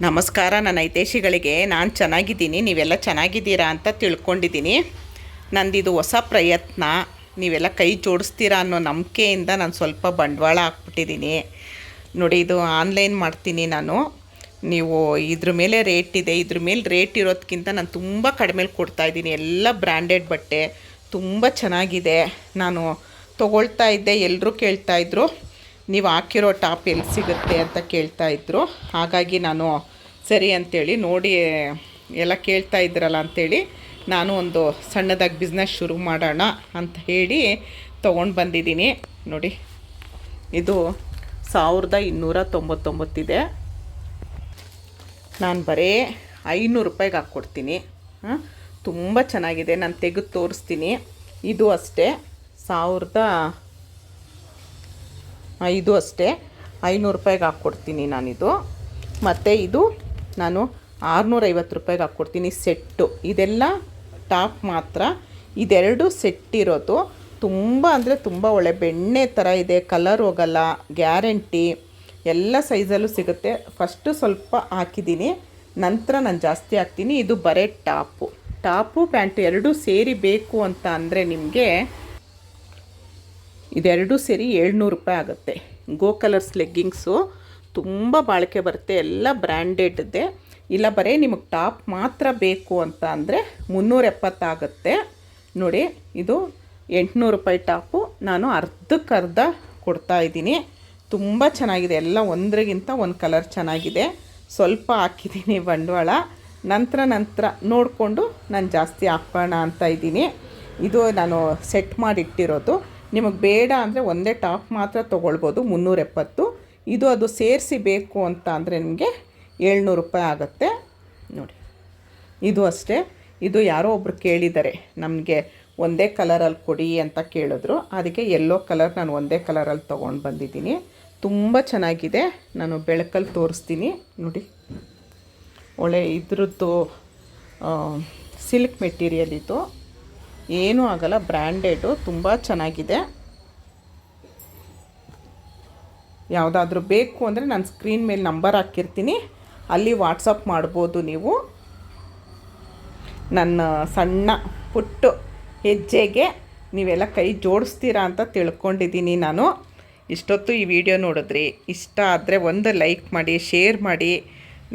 ನಮಸ್ಕಾರ, ನನ್ನ ಹಿತೈಷಿಗಳಿಗೆ. ನಾನು ಚೆನ್ನಾಗಿದ್ದೀನಿ. ನೀವೆಲ್ಲ ಚೆನ್ನಾಗಿದ್ದೀರಾ ಅಂತ ತಿಳ್ಕೊಂಡಿದ್ದೀನಿ. ನಂದಿದು ಹೊಸ ಪ್ರಯತ್ನ. ನೀವೆಲ್ಲ ಕೈ ಜೋಡಿಸ್ತೀರಾ ಅನ್ನೋ ನಂಬಿಕೆಯಿಂದ ನಾನು ಸ್ವಲ್ಪ ಬಂಡವಾಳ ಹಾಕ್ಬಿಟ್ಟಿದ್ದೀನಿ. ನೋಡಿ, ಇದು ಆನ್ಲೈನ್ ಮಾಡ್ತೀನಿ ನಾನು. ನೀವು ಇದ್ರ ಮೇಲೆ ರೇಟ್ ಇದೆ. ಇದ್ರ ಮೇಲೆ ರೇಟ್ ಇರೋದಕ್ಕಿಂತ ನಾನು ತುಂಬ ಕಡಿಮೆಲಿ ಕೊಡ್ತಾಯಿದ್ದೀನಿ ಎಲ್ಲ ಬ್ರ್ಯಾಂಡೆಡ್ ಬಟ್ಟೆ. ತುಂಬ ಚೆನ್ನಾಗಿದೆ. ನಾನು ತೊಗೊಳ್ತಾ ಇದ್ದೆ. ಎಲ್ಲರೂ ಕೇಳ್ತಾಯಿದ್ರು ನೀವು ಹಾಕಿರೋ ಟಾಪ್ ಎಲ್ಲಿ ಸಿಗುತ್ತೆ ಅಂತ ಕೇಳ್ತಾ ಇದ್ದರು ಹಾಗಾಗಿ ನಾನು, ಸರಿ ಅಂತೇಳಿ ನೋಡಿ, ಎಲ್ಲ ಕೇಳ್ತಾ ಇದ್ರಲ್ಲ ಅಂಥೇಳಿ ನಾನು ಒಂದು ಸಣ್ಣದಾಗಿ ಬಿಸ್ನೆಸ್ ಶುರು ಮಾಡೋಣ ಅಂತ ಹೇಳಿ ತೊಗೊಂಡು ಬಂದಿದ್ದೀನಿ. ನೋಡಿ, ಇದು ಸಾವಿರದ ಇನ್ನೂರ ತೊಂಬತ್ತೊಂಬತ್ತಿದೆ. ನಾನು ಬರೀ ಐನೂರು ರೂಪಾಯಿಗೆ ಹಾಕ್ಕೊಡ್ತೀನಿ. ಹಾಂ, ತುಂಬ ಚೆನ್ನಾಗಿದೆ. ನಾನು ತೆಗೆದು ತೋರಿಸ್ತೀನಿ. ಇದು ಅಷ್ಟೇ. ಸಾವಿರದ ಇದು ಅಷ್ಟೇ. ಐನೂರು ರೂಪಾಯಿಗೆ ಹಾಕ್ಕೊಡ್ತೀನಿ ನಾನಿದು. ಮತ್ತು ಇದು ನಾನು ಆರುನೂರೈವತ್ತು ರೂಪಾಯಿಗೆ ಹಾಕ್ಕೊಡ್ತೀನಿ ಸೆಟ್ಟು. ಇದೆಲ್ಲ ಟಾಪ್ ಮಾತ್ರ. ಇದೆರಡು ಸೆಟ್ ಇರೋದು. ತುಂಬ ಅಂದರೆ ತುಂಬ ಒಳ್ಳೆ ಬೆಣ್ಣೆ ಥರ ಇದೆ. ಕಲರ್ ಹೋಗಲ್ಲ, ಗ್ಯಾರಂಟಿ. ಎಲ್ಲ ಸೈಜಲ್ಲೂ ಸಿಗುತ್ತೆ. ಫಸ್ಟು ಸ್ವಲ್ಪ ಹಾಕಿದ್ದೀನಿ. ನಂತರ ನಾನು ಜಾಸ್ತಿ ಹಾಕ್ತೀನಿ. ಇದು ಬರೇ ಟಾಪು. ಟಾಪು, ಪ್ಯಾಂಟು ಎರಡೂ ಸೇರಿ ಬೇಕು ಅಂತ ಅಂದರೆ ನಿಮಗೆ ಇದೆರಡೂ ಸೇರಿ ಏಳ್ನೂರು ರೂಪಾಯಿ ಆಗುತ್ತೆ. ಗೋ ಕಲರ್ಸ್ ಲೆಗ್ಗಿಂಗ್ಸು ತುಂಬ ಬಾಳಿಕೆ ಬರುತ್ತೆ, ಎಲ್ಲ ಬ್ರ್ಯಾಂಡೆಡ್ದೆ ಇಲ್ಲ ಬರೀ ನಿಮಗೆ ಟಾಪ್ ಮಾತ್ರ ಬೇಕು ಅಂತ ಅಂದರೆ ಮುನ್ನೂರ ಎಪ್ಪತ್ತಾಗುತ್ತೆ ನೋಡಿ, ಇದು ಎಂಟುನೂರು ರೂಪಾಯಿ ಟಾಪು ನಾನು ಅರ್ಧಕ್ಕರ್ಧ ಕೊಡ್ತಾಯಿದ್ದೀನಿ ತುಂಬ ಚೆನ್ನಾಗಿದೆ, ಎಲ್ಲ ಒಂದ್ರಿಗಿಂತ ಒಂದು ಕಲರ್ ಚೆನ್ನಾಗಿದೆ. ಸ್ವಲ್ಪ ಹಾಕಿದ್ದೀನಿ ಬಂಡವಾಳ. ನಂತರ ನಂತರ ನೋಡಿಕೊಂಡು ನಾನು ಜಾಸ್ತಿ ಹಾಕೋಣ ಅಂತ ಇದ್ದೀನಿ. ಇದು ನಾನು ಸೆಟ್ ಮಾಡಿಟ್ಟಿರೋದು. ನಿಮಗೆ ಬೇಡ ಅಂದರೆ ಒಂದೇ ಟಾಪ್ ಮಾತ್ರ ತೊಗೊಳ್ಬೋದು, ಮುನ್ನೂರ ಎಪ್ಪತ್ತು. ಇದು ಅದು ಸೇರಿಸಿ ಬೇಕು ಅಂತ ಅಂದರೆ ನಿಮಗೆ ಏಳ್ನೂರು ರೂಪಾಯಿ ಆಗುತ್ತೆ. ನೋಡಿ, ಇದು ಅಷ್ಟೇ. ಇದು ಯಾರೋ ಒಬ್ರು ಕೇಳಿದ್ದಾರೆ, ನಮಗೆ ಒಂದೇ ಕಲರಲ್ಲಿ ಕೊಡಿ ಅಂತ ಕೇಳಿದ್ರು. ಅದಕ್ಕೆ ಎಲ್ಲೋ ಕಲರ್ ನಾನು ಒಂದೇ ಕಲರಲ್ಲಿ ತೊಗೊಂಡು ಬಂದಿದ್ದೀನಿ. ತುಂಬ ಚೆನ್ನಾಗಿದೆ. ನಾನು ಬೆಳಕಲ್ಲಿ ತೋರಿಸ್ತೀನಿ. ನೋಡಿ, ಒಳ್ಳೆ ಇದ್ರದ್ದು ಸಿಲ್ಕ್ ಮೆಟೀರಿಯಲ್ ಇದು. ಏನೂ ಆಗಲ್ಲ ಬ್ರ್ಯಾಂಡೆಡು ತುಂಬ ಚೆನ್ನಾಗಿದೆ. ಯಾವುದಾದ್ರೂ ಬೇಕು ಅಂದರೆ ನಾನು ಸ್ಕ್ರೀನ್ ಮೇಲೆ ನಂಬರ್ ಹಾಕಿರ್ತೀನಿ. ಅಲ್ಲಿ ವಾಟ್ಸಪ್ ಮಾಡ್ಬೋದು ನೀವು. ನನ್ನ ಸಣ್ಣ ಪುಟ್ಟು ಹೆಜ್ಜೆಗೆ ನೀವೆಲ್ಲ ಕೈ ಜೋಡಿಸ್ತೀರಾ ಅಂತ ತಿಳ್ಕೊಂಡಿದ್ದೀನಿ ನಾನು. ಇಷ್ಟೊತ್ತು ಈ ವಿಡಿಯೋ ನೋಡಿದ್ರಿ. ಇಷ್ಟ ಆದರೆ ಒಂದು ಲೈಕ್ ಮಾಡಿ ಶೇರ್ ಮಾಡಿ.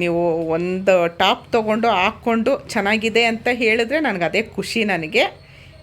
ನೀವು ಒಂದು ಟಾಪ್ ತೊಗೊಂಡು ಹಾಕ್ಕೊಂಡು ಚೆನ್ನಾಗಿದೆ ಅಂತ ಹೇಳಿದ್ರೆ ನನಗೆ ಅದೇ ಖುಷಿ ನನಗೆ.